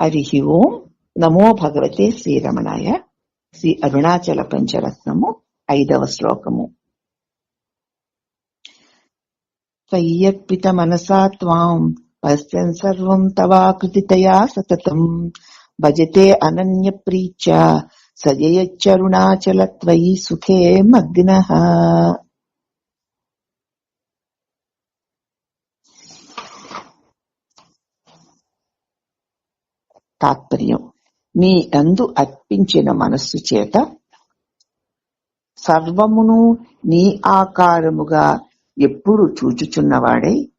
హరి ఓం నమో భగవతే శ్రీరమణాయ శ్రీ అరుణాచల పంచరత్నము ఐదవ శ్లోకము త్వయ్యర్పిత మనసా త్వాం పశ్యన్ సర్వం తవాకృతితయా సతతం భజతే అనన్య ప్రీత్య సజయచ్చరుణాచల త్వయి సుఖే మగ్న తాత్పర్యం. నీ అందు అర్పించిన మనస్సు చేత సర్వమును నీ ఆకారముగా ఎప్పుడు చూచుచున్నవాడై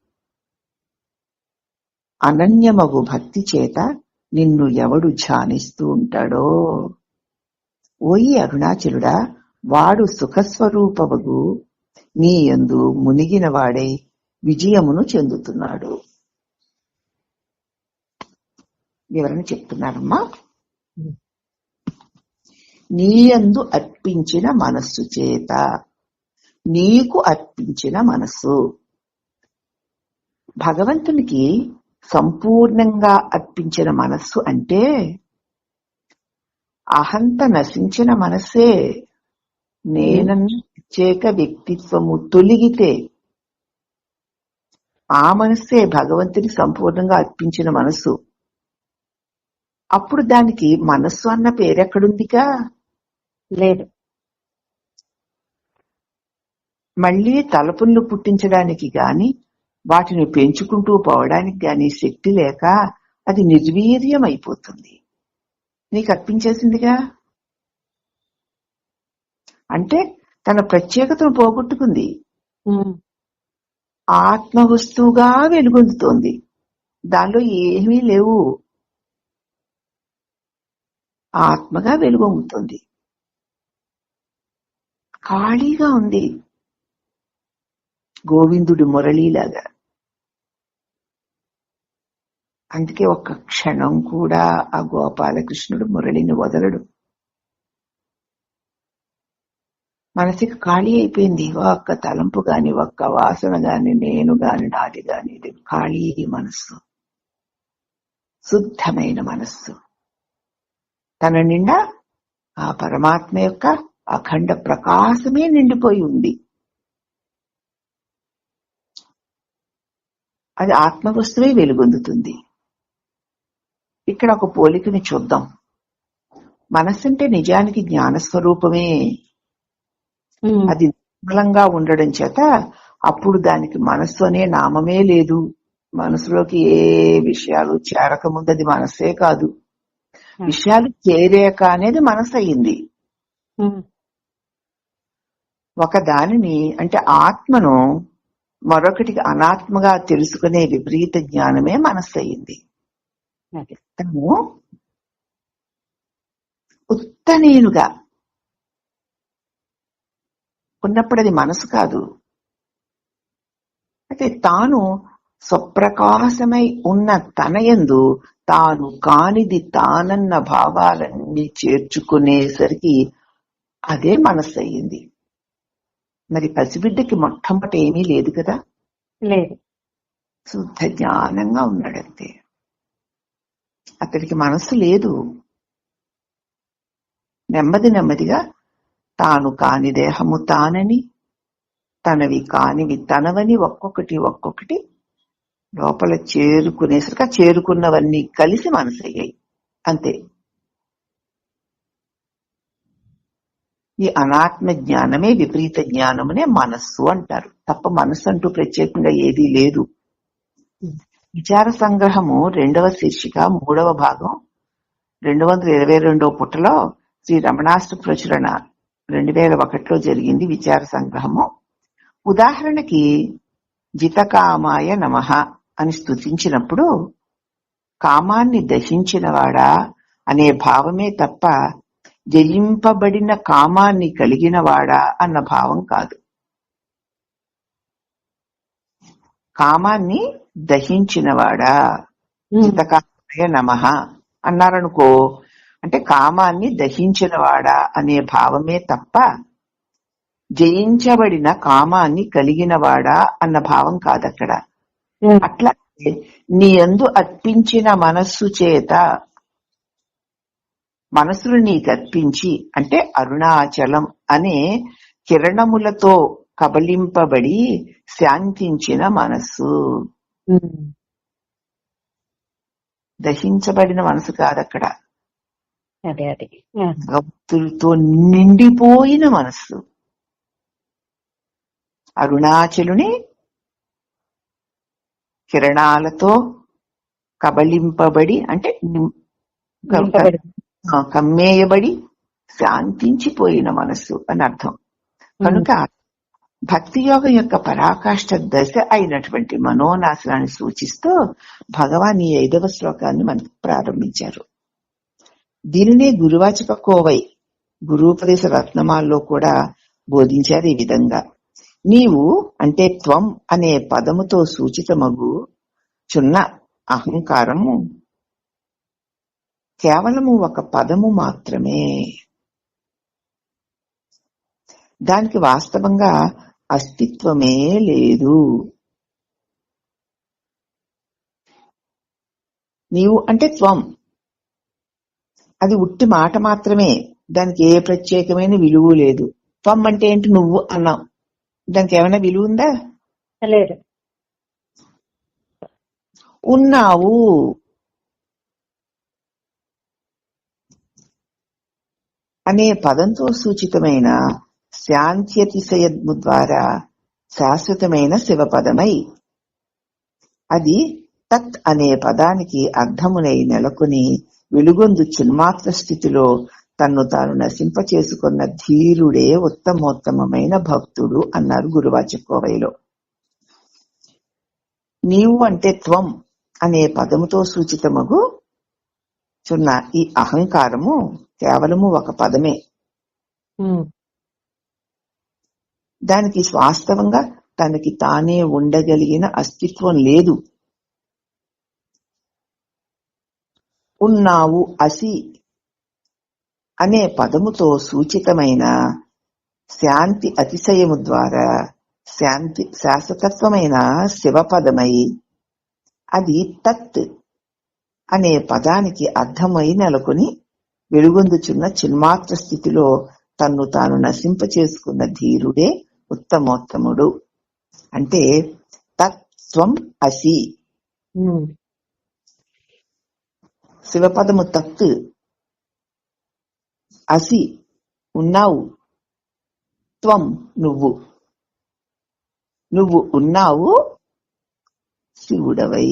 అనన్యమగు భక్తి చేత నిన్ను ఎవడు ధ్యానిస్తూ ఉంటాడో? ఓయి అరుణాచలుడా వాడు సుఖస్వరూపముగు నీ యందు మునిగిన వాడై విజయమును చెందుతున్నాడు. వివరణ చెప్తున్నారమ్మా. నీయందు అర్పించిన మనస్సు చేత నీకు అర్పించిన మనస్సు. భగవంతునికి సంపూర్ణంగా అర్పించిన మనస్సు అంటే అహంత నశించిన మనస్సే. నేనన్న ప్రత్యేక వ్యక్తిత్వము తొలిగితే ఆ మనస్సే భగవంతుని సంపూర్ణంగా అర్పించిన మనస్సు. అప్పుడు దానికి మనస్సు అన్న పేరెక్కడుందిగా లేదు. మళ్ళీ తలపుళ్ళు పుట్టించడానికి గాని వాటిని పెంచుకుంటూ పోవడానికి గాని శక్తి లేక అది నిర్వీర్యం అయిపోతుంది నీకు అర్పించేసిందిగా అంటే తన ప్రత్యేకతను పోగొట్టుకుంది. ఆత్మ వస్తువుగా వెలుగొందుతోంది. దానిలో ఏమీ లేవు. ఆత్మగా వెలుగొంగుతుంది ఖాళీగా ఉంది. గోవిందుడి మురళీలాగా. అందుకే ఒక్క క్షణం కూడా ఆ గోపాలకృష్ణుడు మురళిని వదలడు. మనసుకి ఖాళీ అయిపోయింది. ఒక్క తలంపు గాని ఒక్క వాసన గాని నేను గాని నాది గాని ఇది ఖాళీ మనస్సు. శుద్ధమైన మనస్సు. తన నిండా ఆ పరమాత్మ యొక్క అఖండ ప్రకాశమే నిండిపోయి ఉంది. అది ఆత్మ వస్తువే వెలుగొందుతుంది. ఇక్కడ ఒక పోలికని చూద్దాం. మనస్సు అంటే నిజానికి జ్ఞాన స్వరూపమే ఉమ్, అది నిర్మలంగా ఉండడం చేత అప్పుడు దానికి మనస్సు అనే నామమే లేదు. మనసులోకి ఏ విషయాలు చేరకముందు అది మనస్సే కాదు. విషయాలు చేరాక అనేది మనసు అయింది ఒక దానిని అంటే ఆత్మను మరొకటికి అనాత్మగా తెలుసుకునే విపరీత జ్ఞానమే మనస్సు అయింది. తను ఉత్తనేనుగా ఉన్నప్పుడు అది మనసు కాదు. అయితే తాను స్వప్రకాశమై ఉన్న తనయందు తాను కానిది తానన్న భావాలన్నీ చేర్చుకునేసరికి అదే మనస్సు అయ్యింది మరి పసిబిడ్డకి మొట్టమొదటి ఏమీ లేదు కదా? లేదు. శుద్ధ జ్ఞానంగా ఉన్నాడంతే. అతడికి మనస్సు లేదు. నెమ్మది నెమ్మదిగా తాను కాని దేహము తానని తనవి కానివి తనవని ఒక్కొక్కటి ఒక్కొక్కటి లోపల చేరుకునేసరికి ఆ చేరుకున్నవన్నీ కలిసి మనసు అయ్యాయి అంతే. ఈ అనాత్మ జ్ఞానమే విపరీత జ్ఞానమునే మనస్సు అంటారు. తప్ప మనస్సు అంటూ ప్రత్యేకంగా ఏదీ లేదు. విచార సంగ్రహము రెండవ శీర్షిక మూడవ భాగం రెండు వందల ఇరవై రెండవ పుటలో శ్రీ రమణాష్ట ప్రచురణ రెండు వేల ఒకటిలో జరిగింది విచార సంగ్రహము. ఉదాహరణకి జితకామాయ నమః. అని స్తుతించినప్పుడు కామాన్ని దహించినవాడా అనే భావమే తప్ప జయింపబడిన కామాన్ని కలిగినవాడా అన్న భావం కాదు. కామాన్ని దహించినవాడా? ఉమ్, జితకామాయ నమః అన్నారనుకో అంటే కామాన్ని దహించినవాడా అనే భావమే తప్ప జయించబడిన కామాన్ని కలిగినవాడా అన్న భావం కాదక్కడ. అట్లా నీ యందు అర్పించిన మనస్సు చేత మనసులు నీకర్పించి అంటే అరుణాచలం అనే కిరణములతో కబలింపబడి శాంతించిన మనస్సు. దహించబడిన మనసు కాదక్కడ. అదే అదే. ఆ, భక్తులతో నిండిపోయిన మనస్సు. అరుణాచలుని కిరణాలతో కబలింపబడి అంటే కమ్మేయబడి శాంతించిపోయిన మనస్సు అని అర్థం. కనుక భక్తి యోగం యొక్క పరాకాష్ఠ దశ అయినటువంటి మనోనాశనాన్ని సూచిస్తూ భగవాన్ ఈ ఐదవ శ్లోకాన్ని మనకు ప్రారంభించారు. దీనినే గురువాచక కోవై గురూపదేశ రత్నమాల్లో కూడా బోధించారు ఈ విధంగా. నీవు అంటే త్వం అనే పదముతో సూచితమగు చున్న అహంకారము. కేవలము ఒక పదము మాత్రమే. దానికి వాస్తవంగా అస్తిత్వమే లేదు. నీవు అంటే త్వం. అది ఉట్టి మాట మాత్రమే. దానికి ఏ ప్రత్యేకమైన విలువ లేదు. త్వం అంటే ఏంటి? నువ్వు అన్నావు. దానికి ఏమైనా విలువ ఉందా? లేదు. ఉన్నావు. అనే పదంతో సూచితమైన శాంత్యతిశయము ద్వారా శాశ్వతమైన శివపదమై అది తత్ అనే పదానికి అర్థమునై నెలకొని వెలుగొందు చిన్మాత్ర స్థితిలో తన్ను తాను నశింప చేసుకున్న ధీరుడే ఉత్తమోత్తమమైన భక్తుడు అన్నారు గురువాచకోవైలో నీవు అంటే త్వం అనే పదముతో సూచితమగు చున్న ఈ అహంకారము కేవలము ఒక పదమే. దానికి వాస్తవంగా తనకి తానే ఉండగలిగిన అస్తిత్వం లేదు. ఉన్నావు అసి అనే పదముతో సూచితమైన శాంతి అతిశయము ద్వారా శాంతి శాశ్వతత్వమైన శివపదమై అది తత్ అనే పదానికి అర్థమై నెలకొని వెలుగొందుచున్న చిన్మాత్ర స్థితిలో తన్ను తాను నశింప చేసుకున్న ధీరుడే ఉత్తమోత్తముడు అంటే తత్వం అసి. శివపదము తత్ అసి ఉన్నావు. త్వం నువ్వు. నువ్వు ఉన్నావు శివుడవై.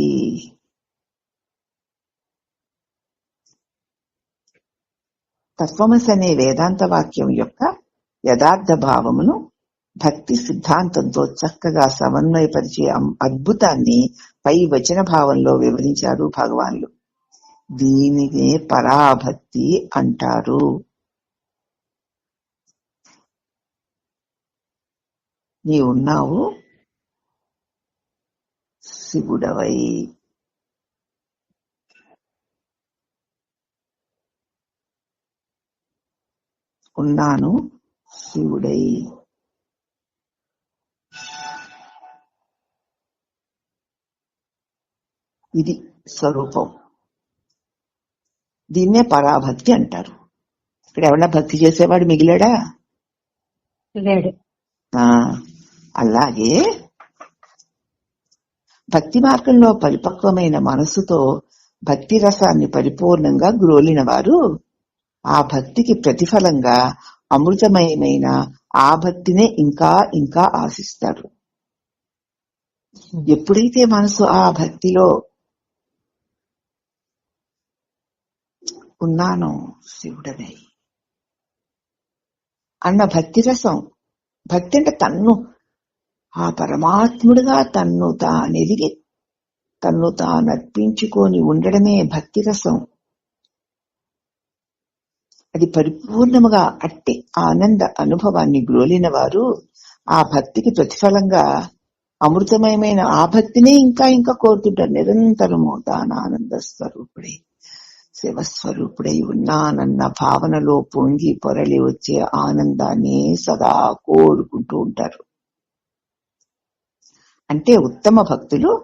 తత్వమస్ అనే వేదాంత వాక్యం యొక్క యథార్థ భావమును భక్తి సిద్ధాంతంతో చక్కగా సమన్వయపరిచే అద్భుతాన్ని పై వచన భావంలో వివరించారు భగవాన్లు. దీనినే పరాభక్తి అంటారు. నీ ఉన్నావు శివుడవై. ఉన్నాను శివుడై. ఇది స్వరూపం. దీన్నే పరాభక్తి అంటారు. ఇక్కడ ఎవరన్నా భక్తి చేసేవాడు మిగిలాడా? లేడు. ఆ, అలాగే భక్తి మార్గంలో పరిపక్వమైన మనస్సుతో భక్తి రసాన్ని పరిపూర్ణంగా గ్రోలిన వారు ఆ భక్తికి ప్రతిఫలంగా అమృతమయమైన ఆ భక్తినే ఇంకా ఇంకా ఆశిస్తారు. ఎప్పుడైతే మనసు ఆ భక్తిలో ఉన్నాను శివుడనై అన్న భక్తి రసం భక్తి అంటే తన్ను ఆ పరమాత్ముడుగా తన్ను తానెదిగి తన్ను తాను అర్పించుకొని ఉండడమే భక్తి రసం అది పరిపూర్ణముగా అట్టి ఆనంద అనుభవాన్ని గ్రోలిన వారు ఆ భక్తికి ప్రతిఫలంగా అమృతమయమైన ఆ భక్తినే ఇంకా ఇంకా కోరుతుంటారు నిరంతరము తాను ఆనంద స్వరూపుడే శివస్వరూపుడై ఉన్నానన్న భావనలో పొంగి పొరలి వచ్చే ఆనందాన్ని సదా కోరుకుంటూ ఉంటారు. అంటే ఉత్తమ భక్తులు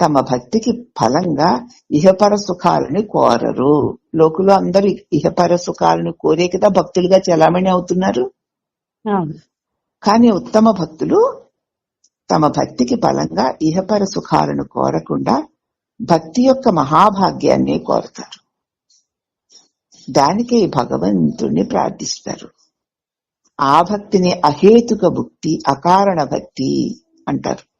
తమ భక్తికి ఫలంగా ఇహపర సుఖాలని కోరరు. లోకులో అందరూ ఇహపర సుఖాలను కోరే కదా భక్తులుగా చలామణి అవుతున్నారు. కానీ ఉత్తమ భక్తులు తమ భక్తికి బలంగా ఇహపర సుఖాలను కోరకుండా భక్తి యొక్క మహాభాగ్యాన్ని కోరతారు. దానికే భగవంతుణ్ణి ప్రార్థిస్తారు. ఆ భక్తిని అహేతుక భక్తి అకారణ భక్తి అంటారు.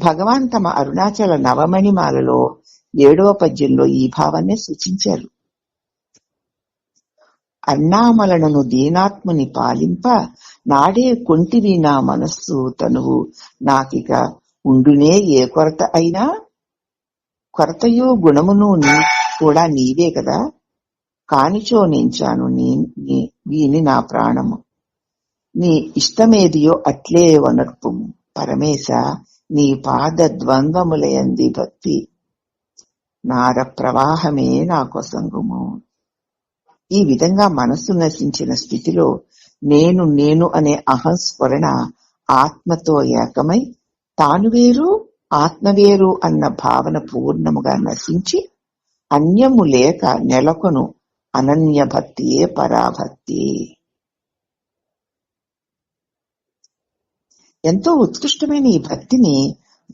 భగవాన్ తమ అరుణాచల నవమణిమాలలో ఏడవ పద్యంలో ఈ భావాన్ని సూచించారు. అన్నామలను దీనాత్ముని పాలింప నాడే కొంటివి నా మనస్సు తనువు. నాకిక ఉండునే ఏ కొరత అయినా? కొరతయు గుణమును నీ కూడా నీవే కదా? కానిచో నించాను నీ నీ- వీని నా ప్రాణము. నీ ఇష్టమేదియో అట్లే వనర్పు పరమేశ నీ పాద ద్వంద్వములయంది భక్తి. నార ప్రవాహమే నా కొసంగుము ఈ విధంగా మనస్సు నశించిన స్థితిలో నేను నేను అనే అహంస్ఫురణ ఆత్మతో ఏకమై తాను వేరు ఆత్మ వేరు అన్న భావన పూర్ణముగా నశించి అన్యము లేక నెలకొను అనన్య భక్తియే పరాభక్తి. ఎంతో ఉత్కృష్టమైన ఈ భక్తిని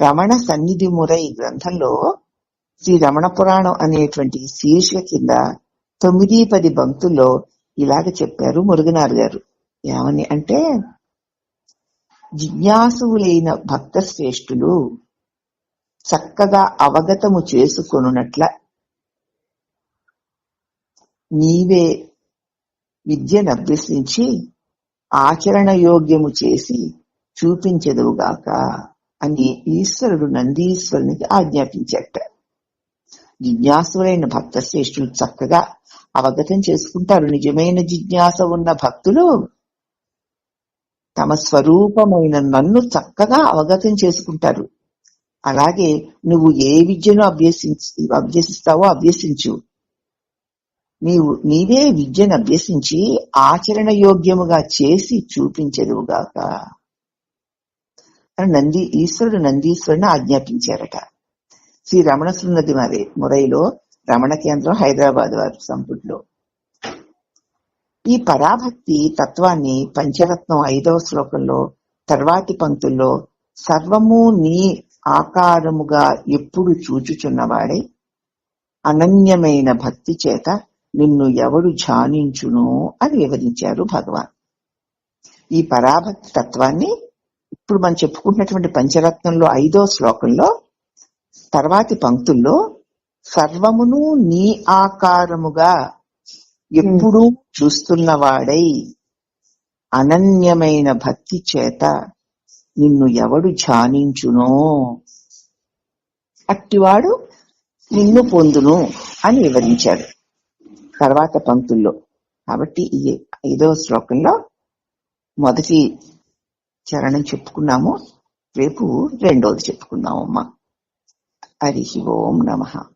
రమణ సన్నిధి మురై గ్రంథంలో శ్రీ రమణ పురాణం అనేటువంటి శీర్షిక కింద తొమ్మిది పది భక్తుల్లో ఇలాగ చెప్పారు మురుగనారు గారు. ఏమని అంటే జిజ్ఞాసువులైన భక్త శ్రేష్ఠులు చక్కగా అవగతము చేసుకొనున్నట్ల నీవే విద్యను అభ్యసించి ఆచరణ యోగ్యము చేసి చూపించెదవుగాక అని ఈశ్వరుడు నందీశ్వరునికి ఆజ్ఞాపించట జిజ్ఞాసులైన భక్త శ్రేష్ఠులు చక్కగా అవగతం చేసుకుంటారు. నిజమైన జిజ్ఞాస ఉన్న భక్తులు తమ స్వరూపమైన నన్ను చక్కగా అవగతం చేసుకుంటారు. అలాగే నువ్వు ఏ విద్యను అభ్యసించి అభ్యసిస్తావో అభ్యసించు. నీవు నీవే విద్యను అభ్యసించి ఆచరణ యోగ్యముగా చేసి చూపించదువుగాక అని నంది ఈశ్వరుడు నందీశ్వరుని ఆజ్ఞాపించారట. శ్రీ రమణ సున్నతి మరి మురైలో రమణ కేంద్రం హైదరాబాద్ వారి సంపుట్లో. ఈ పరాభక్తి తత్వాన్ని పంచరత్నం ఐదవ శ్లోకంలో తర్వాతి పంక్తుల్లో సర్వము నీ ఆకారముగా ఎప్పుడు చూచుచున్నవాడే అనన్యమైన భక్తి చేత నిన్ను ఎవడు ధ్యానించును అని వివరించారు భగవాన్. ఈ పరాభక్తి తత్వాన్ని ఇప్పుడు మనం చెప్పుకుంటున్నటువంటి పంచరత్నంలో ఐదో శ్లోకంలో తర్వాతి పంక్తుల్లో సర్వమును నీ ఆకారముగా ఎప్పుడూ చూస్తున్నవాడై అనన్యమైన భక్తి చేత నిన్ను ఎవడు ధ్యానించునో? అట్టివాడు నిన్ను పొందును అని వివరించాడు తర్వాత పంక్తుల్లో. కాబట్టి ఈ ఐదవ శ్లోకంలో మొదటి చరణం చెప్పుకున్నాము. రేపు రెండోది చెప్పుకుందామమ్మా. హరి ఓం నమ.